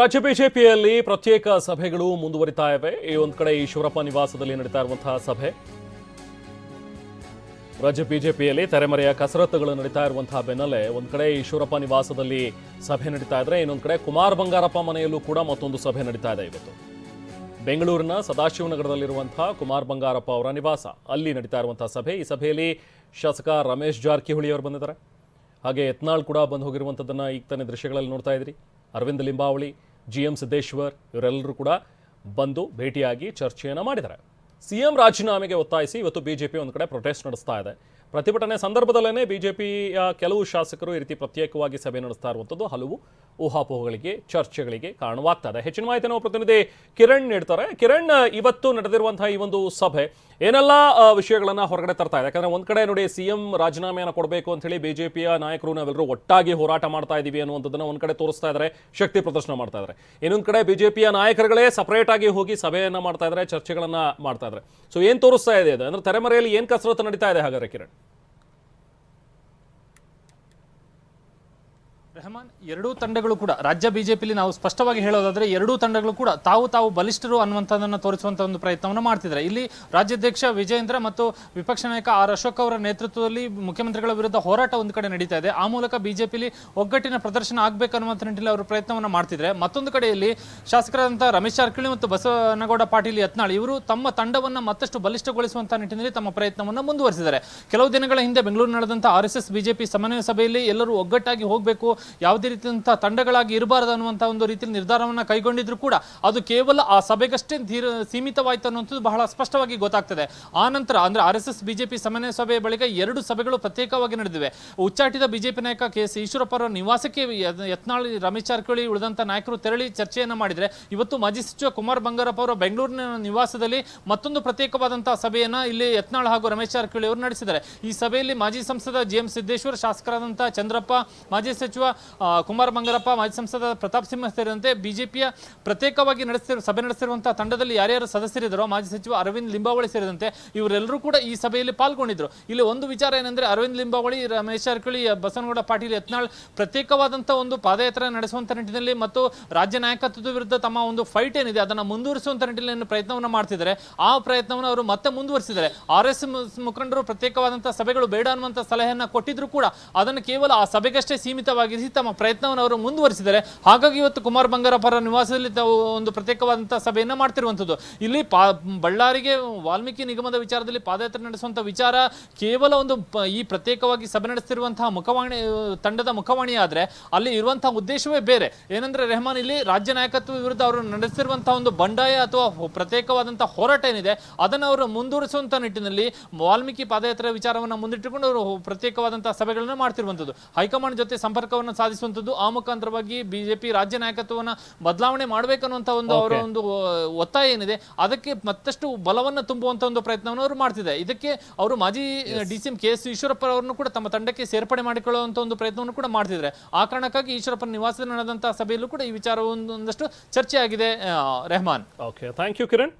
ರಾಜ್ಯ ಬಿಜೆಪಿಯಲ್ಲಿ ಪ್ರತ್ಯೇಕ ಸಭೆಗಳು ಮುಂದುವರಿತಾ ಇವೆ. ಈ ಒಂದು ಕಡೆ ಈಶ್ವರಪ್ಪ ನಿವಾಸದಲ್ಲಿ ನಡೀತಾ ಇರುವಂತಹ ಸಭೆ. ರಾಜ್ಯ ಬಿಜೆಪಿಯಲ್ಲಿ ತೆರೆಮರೆಯ ಕಸರತ್ತುಗಳು ನಡೀತಾ ಇರುವಂತಹ ಬೆನ್ನಲ್ಲೇ ಒಂದು ಕಡೆ ಈಶ್ವರಪ್ಪ ನಿವಾಸದಲ್ಲಿ ಸಭೆ ನಡೀತಾ ಇದ್ರೆ, ಇನ್ನೊಂದು ಕಡೆ ಕುಮಾರ್ ಬಂಗಾರಪ್ಪ ಮನೆಯಲ್ಲೂ ಕೂಡ ಮತ್ತೊಂದು ಸಭೆ ನಡೀತಾ ಇದೆ ಇವತ್ತು. ಬೆಂಗಳೂರಿನ ಸದಾಶಿವನಗರದಲ್ಲಿರುವಂತಹ ಕುಮಾರ್ ಬಂಗಾರಪ್ಪ ಅವರ ನಿವಾಸ, ಅಲ್ಲಿ ನಡೀತಾ ಇರುವಂತಹ ಸಭೆ. ಈ ಸಭೆಯಲ್ಲಿ ಶಾಸಕ ರಮೇಶ್ ಜಾರಕಿಹೊಳಿ ಅವರು ಬಂದಿದ್ದಾರೆ. ಹಾಗೆ ಯತ್ನಾಳ್ ಕೂಡ ಬಂದು ಹೋಗಿರುವಂಥದ್ದನ್ನು ಈಗ ತಾನೇ ದೃಶ್ಯಗಳಲ್ಲಿ ನೋಡ್ತಾ ಇದ್ರಿ. ಅರವಿಂದ್ ಲಿಂಬಾವಳಿ ಜಿ ಎಂ ಸಿದ್ದೇಶ್ವರ್ ಇವರೆಲ್ಲರೂ ಕೂಡ ಬಂದು ಭೇಟಿಯಾಗಿ ಚರ್ಚೆಯನ್ನು ಮಾಡಿದ್ದಾರೆ. ಸಿಎಂ ರಾಜೀನಾಮೆಗೆ ಒತ್ತಾಯಿಸಿ ಇವತ್ತು ಬಿಜೆಪಿ ಒಂದು ಕಡೆ ಪ್ರೊಟೆಸ್ಟ್ ನಡೆಸ್ತಾ ಇದೆ. ಪ್ರತಿಭಟನೆ ಸಂದರ್ಭದಲ್ಲೇ ಬಿಜೆಪಿಯ ಕೆಲವು ಶಾಸಕರು ಈ ರೀತಿ ಪ್ರತ್ಯೇಕವಾಗಿ ಸಭೆ ನಡೆಸ್ತಾ ಇರುವಂಥದ್ದು. ಹಲವು ಊಹಾಪೋಹಗಳಿಗೆ, ಚರ್ಚೆಗಳಿಗೆ ಕಾರಣವಾಗ್ತದೆ. ಹೆಚ್ಚಿನ ಮಾಹಿತಿ ನಾವು ಪ್ರತಿನಿಧಿ ಕಿರಣ್ ನೀಡ್ತಾರೆ. ಕಿರಣ್, ಇವತ್ತು ನಡೆದಿರುವಂತಹ ಈ ಒಂದು ಸಭೆ ಏನೆಲ್ಲ ವಿಷಯಗಳನ್ನು ಹೊರಗಡೆ ತರ್ತಾ ಇದೆ? ಯಾಕಂದ್ರೆ ಒಂದು ಕಡೆ ನೋಡಿ ಸಿಎಂ ರಾಜೀನಾಮೆಯನ್ನು ಕೊಡಬೇಕು ಅಂತ ಹೇಳಿ ಬಿಜೆಪಿಯ ನಾಯಕರು ನಾವೆಲ್ಲರೂ ಒಟ್ಟಾಗಿ ಹೋರಾಟ ಮಾಡ್ತಾ ಇದೀವಿ ಅನ್ನುವಂಥದ್ದನ್ನ ಒಂದ್ ಕಡೆ ತೋರಿಸ್ತಾ ಇದ್ದಾರೆ ಶಕ್ತಿ ಪ್ರದರ್ಶನ ಮಾಡ್ತಾ ಇದ್ದಾರೆ ಇನ್ನೊಂದು ಕಡೆ ಬಿಜೆಪಿಯ ನಾಯಕರುಗಳೇ ಸಪರೇಟ್ ಆಗಿ ಹೋಗಿ ಸಭೆಯನ್ನ ಮಾಡ್ತಾ ಇದ್ದಾರೆ ಚರ್ಚೆಗಳನ್ನ ಮಾಡ್ತಾ ಇದ್ದಾರೆ ಸೊ ಏನು ತೋರಿಸ್ತಾ ಇದೆ ಅದು? ಅಂದ್ರೆ ತೆರೆಮರೆಯಲ್ಲಿ ಏನು ಕಸರತ್ತು ನಡೀತಾ ಇದೆ ಹಾಗಾದ್ರೆ ಕಿರಣ್? ರೆಹಮಾನ್, ಎರಡೂ ತಂಡಗಳು ಕೂಡ, ರಾಜ್ಯ ಬಿಜೆಪಿಲಿ ನಾವು ಸ್ಪಷ್ಟವಾಗಿ ಹೇಳೋದಾದ್ರೆ ಎರಡೂ ತಂಡಗಳು ಕೂಡ ತಾವು ತಾವು ಬಲಿಷ್ಠರು ಅನ್ನುವಂಥದ್ದನ್ನು ತೋರಿಸುವಂತ ಒಂದು ಪ್ರಯತ್ನವನ್ನು ಮಾಡ್ತಿದ್ದಾರೆ. ಇಲ್ಲಿ ರಾಜ್ಯಾಧ್ಯಕ್ಷ ವಿಜಯೇಂದ್ರ ಮತ್ತು ವಿಪಕ್ಷ ನಾಯಕ ಆರ್ ಅಶೋಕ್ ಅವರ ನೇತೃತ್ವದಲ್ಲಿ ಮುಖ್ಯಮಂತ್ರಿಗಳ ವಿರುದ್ಧ ಹೋರಾಟ ಒಂದು ಕಡೆ ನಡೀತಾ ಇದೆ. ಆ ಮೂಲಕ ಬಿಜೆಪಿಲಿ ಒಗ್ಗಟ್ಟಿನ ಪ್ರದರ್ಶನ ಆಗಬೇಕನ್ನುವಂಥ ನಿಟ್ಟಿನಲ್ಲಿ ಅವರು ಪ್ರಯತ್ನವನ್ನು ಮಾಡ್ತಿದ್ದಾರೆ. ಮತ್ತೊಂದು ಕಡೆಯಲ್ಲಿ ಶಾಸಕರಾದಂಥ ರಮೇಶ್ ಜಾರಕಿಹೊಳಿ ಮತ್ತು ಬಸವನಗೌಡ ಪಾಟೀಲ್ ಯತ್ನಾಳ್, ಇವರು ತಮ್ಮ ತಂಡವನ್ನು ಮತ್ತಷ್ಟು ಬಲಿಷ್ಠಗೊಳಿಸುವಂತಹ ನಿಟ್ಟಿನಲ್ಲಿ ತಮ್ಮ ಪ್ರಯತ್ನವನ್ನು ಮುಂದುವರಿಸಿದ್ದಾರೆ. ಕೆಲವು ದಿನಗಳ ಹಿಂದೆ ಬೆಂಗಳೂರು ನಡೆದಂಥ ಆರ್ ಬಿಜೆಪಿ ಸಮನ್ವಯ ಸಭೆಯಲ್ಲಿ ಎಲ್ಲರೂ ಒಗ್ಗಟ್ಟಾಗಿ ಹೋಗಬೇಕು ಯಾವುದೇ ರೀತಿಯಂಥ ತಂಡಗಳಾಗಿ ಇರಬಾರದು ಅನ್ನುವಂಥ ಒಂದು ರೀತಿಯಲ್ಲಿ ನಿರ್ಧಾರವನ್ನು ಕೈಗೊಂಡಿದ್ರು ಕೂಡ ಅದು ಕೇವಲ ಆ ಸಭೆಗಷ್ಟೇ ಧೀರ, ಸೀಮಿತವಾಯಿತು ಅನ್ನುವಂಥದ್ದು ಬಹಳ ಸ್ಪಷ್ಟವಾಗಿ ಗೊತ್ತಾಗ್ತದೆ. ಆ ನಂತರ ಅಂದರೆ ಆರ್ ಎಸ್ ಎಸ್, ಬಿಜೆಪಿ ಸಮನ್ವಯ ಸಭೆಯ ಬಳಿಕ ಎರಡು ಸಭೆಗಳು ಪ್ರತ್ಯೇಕವಾಗಿ ನಡೆದಿವೆ. ಉಚ್ಚಾಟಿದ ಬಿಜೆಪಿ ನಾಯಕ ಕೆ ಎಸ್ ಈಶ್ವರಪ್ಪ ಅವರ ನಿವಾಸಕ್ಕೆ ಯತ್- ಯತ್ನಾಳ್ ರಮೇಶ್ ಜಾರಕಿಹೊಳಿ ಉಳಿದಂಥ ನಾಯಕರು ತೆರಳಿ ಚರ್ಚೆಯನ್ನು ಮಾಡಿದರೆ ಇವತ್ತು ಮಾಜಿ ಸಚಿವ ಕುಮಾರ್ ಬಂಗಾರಪ್ಪ ಅವರು ಬೆಂಗಳೂರಿನ ನಿವಾಸದಲ್ಲಿ ಮತ್ತೊಂದು ಪ್ರತ್ಯೇಕವಾದಂಥ ಸಭೆಯನ್ನು ಇಲ್ಲಿ ಯತ್ನಾಳ್ ಹಾಗೂ ರಮೇಶ್ ಜಾರಕಿಹೊಳಿ ಅವರು ನಡೆಸಿದ್ದಾರೆ. ಈ ಸಭೆಯಲ್ಲಿ ಮಾಜಿ ಸಂಸದ ಜಿ ಎಂ ಸಿದ್ದೇಶ್ವರ್ ಶಾಸಕರಾದಂಥ ಚಂದ್ರಪ್ಪ, ಮಾಜಿ ಸಚಿವ ಕುಮಾರ್ ಮಂಗಲಪ್ಪ, ಮಾಜಿ ಸಂಸದ ಪ್ರತಾಪ್ ಸಿಂಹ ಸೇರಿದಂತೆ ಬಿಜೆಪಿಯ ಪ್ರತ್ಯೇಕವಾಗಿ ನಡೆಸಿರುವ ಸಭೆ ನಡೆಸಿರುವಂತಹ ತಂಡದಲ್ಲಿ ಯಾರ್ಯಾರು ಸದಸ್ಯರಿದ್ದರೋ ಮಾಜಿ ಸಚಿವ ಅರವಿಂದ್ ಲಿಂಬಾವಳಿ ಸೇರಿದಂತೆ ಇವರೆಲ್ಲರೂ ಕೂಡ ಈ ಸಭೆಯಲ್ಲಿ ಪಾಲ್ಗೊಂಡಿದ್ರು. ಇಲ್ಲಿ ಒಂದು ವಿಚಾರ ಏನಂದ್ರೆ ಅರವಿಂದ್ ಲಿಂಬಾವಳಿ, ರಮೇಶ್ ಜಾರಕಿಹೊಳಿ ಬಸವನಗೌಡ ಪಾಟೀಲ್, ಯತ್ನಾಳ್ ಪ್ರತ್ಯೇಕವಾದಂತಹ ಒಂದು ಪಾದಯಾತ್ರೆ ನಡೆಸುವಂತ ನಿಟ್ಟಿನಲ್ಲಿ ಮತ್ತು ರಾಜ್ಯ ನಾಯಕತ್ವದ ವಿರುದ್ಧ ತಮ್ಮ ಒಂದು ಫೈಟ್ ಏನಿದೆ, ಅದನ್ನ ಮುಂದುವರಿಸುವಂತ ನಿಟ್ಟಿನಲ್ಲಿ ಪ್ರಯತ್ನವನ್ನು ಮಾಡ್ತಿದ್ದಾರೆ, ಆ ಪ್ರಯತ್ನವನ್ನು ಅವರು ಮತ್ತೆ ಮುಂದುವರಿಸಿದ್ದಾರೆ. ಆರ್ ಎಸ್ ಮುಖಂಡರು ಪ್ರತ್ಯೇಕವಾದಂತಹ ಸಭೆಗಳು ಬೇಡ ಅನ್ನುವಂತಹ ಸಲಹೆಯನ್ನ ಕೊಟ್ಟಿದ್ರು ಕೂಡ ಅದನ್ನು ಕೇವಲ ಆ ಸಭೆಗಷ್ಟೇ ಸೀಮಿತವಾಗಿರಿಸಿ ತಮ್ಮ ಪ್ರಯತ್ನವನ್ನು ಅವರು ಮುಂದುವರಿಸಿದ್ದಾರೆ ಹಾಗಾಗಿ ಇವತ್ತು ಕುಮಾರ್ ಬಂಗಾರಪ್ಪರ ನಿವಾಸದಲ್ಲಿ ತಾವು ಒಂದು ಪ್ರತ್ಯೇಕವಾದಂಥ ಸಭೆಯನ್ನು ಮಾಡ್ತಿರುವಂಥದ್ದು. ಇಲ್ಲಿ ಪಾ, ಬಳ್ಳಾರಿಗೆ ವಾಲ್ಮೀಕಿ ನಿಗಮದ ವಿಚಾರದಲ್ಲಿ ಪಾದಯಾತ್ರೆ ನಡೆಸುವಂಥ ವಿಚಾರ ಕೇವಲ ಒಂದು ಈ ಪ್ರತ್ಯೇಕವಾಗಿ ಸಭೆ ನಡೆಸ್ತಿರುವಂತಹ ಮುಖವಾಣಿ, ತಂಡದ ಮುಖವಾಣಿ ಆದರೆ ಅಲ್ಲಿ ಇರುವಂತಹ ಉದ್ದೇಶವೇ ಬೇರೆ. ಏನಂದ್ರೆ ರೆಹಮಾನ್, ಇಲ್ಲಿ ರಾಜ್ಯ ನಾಯಕತ್ವ ವಿರುದ್ಧ ಅವರು ನಡೆಸಿರುವಂತಹ ಒಂದು ಬಂಡಾಯ ಅಥವಾ ಪ್ರತ್ಯೇಕವಾದಂತಹ ಹೋರಾಟ ಏನಿದೆ, ಅದನ್ನು ಅವರು ಮುಂದುವರಿಸುವಂಥ ನಿಟ್ಟಿನಲ್ಲಿ ವಾಲ್ಮೀಕಿ ಪಾದಯಾತ್ರೆ ವಿಚಾರವನ್ನು ಮುಂದಿಟ್ಟುಕೊಂಡು ಅವರು ಪ್ರತ್ಯೇಕವಾದಂತಹ ಸಭೆಗಳನ್ನು ಮಾಡ್ತಿರುವಂಥದ್ದು. ಹೈಕಮಾಂಡ್ ಜೊತೆ ಸಂಪರ್ಕವನ್ನು ಸಾಧಿಸುವಂಥದ್ದು ಆ ಮುಖಾಂತರವಾಗಿ ಬಿಜೆಪಿ ರಾಜ್ಯ ನಾಯಕತ್ವವನ್ನು ಬದಲಾವಣೆ ಮಾಡಬೇಕನ್ನುವಂತ ಒಂದು ಅವರ ಒಂದು ಒತ್ತಾಯ ಏನಿದೆ ಅದಕ್ಕೆ ಮತ್ತಷ್ಟು ಬಲವನ್ನು ತುಂಬುವಂತ ಒಂದು ಪ್ರಯತ್ನವನ್ನು ಅವರು ಮಾಡ್ತಿದೆ ಇದಕ್ಕೆ ಅವರು ಮಾಜಿ D C M K S Eshwarappa ಅವರನ್ನು ಕೂಡ ತಮ್ಮ ತಂಡಕ್ಕೆ ಸೇರ್ಪಡೆ ಮಾಡಿಕೊಳ್ಳುವಂತ ಒಂದು ಪ್ರಯತ್ನವನ್ನು ಕೂಡ ಮಾಡ್ತಿದ್ದಾರೆ. ಆ ಕಾರಣಕ್ಕಾಗಿ ಈಶ್ವರಪ್ಪನ ನಿವಾಸದಲ್ಲಿ ನಡೆದಂತಹ ಸಭೆಯಲ್ಲೂ ಕೂಡ ಈ ವಿಚಾರ ಒಂದೊಂದಷ್ಟು ಚರ್ಚೆ ಆಗಿದೆ Rehman. Okay thank you Kiran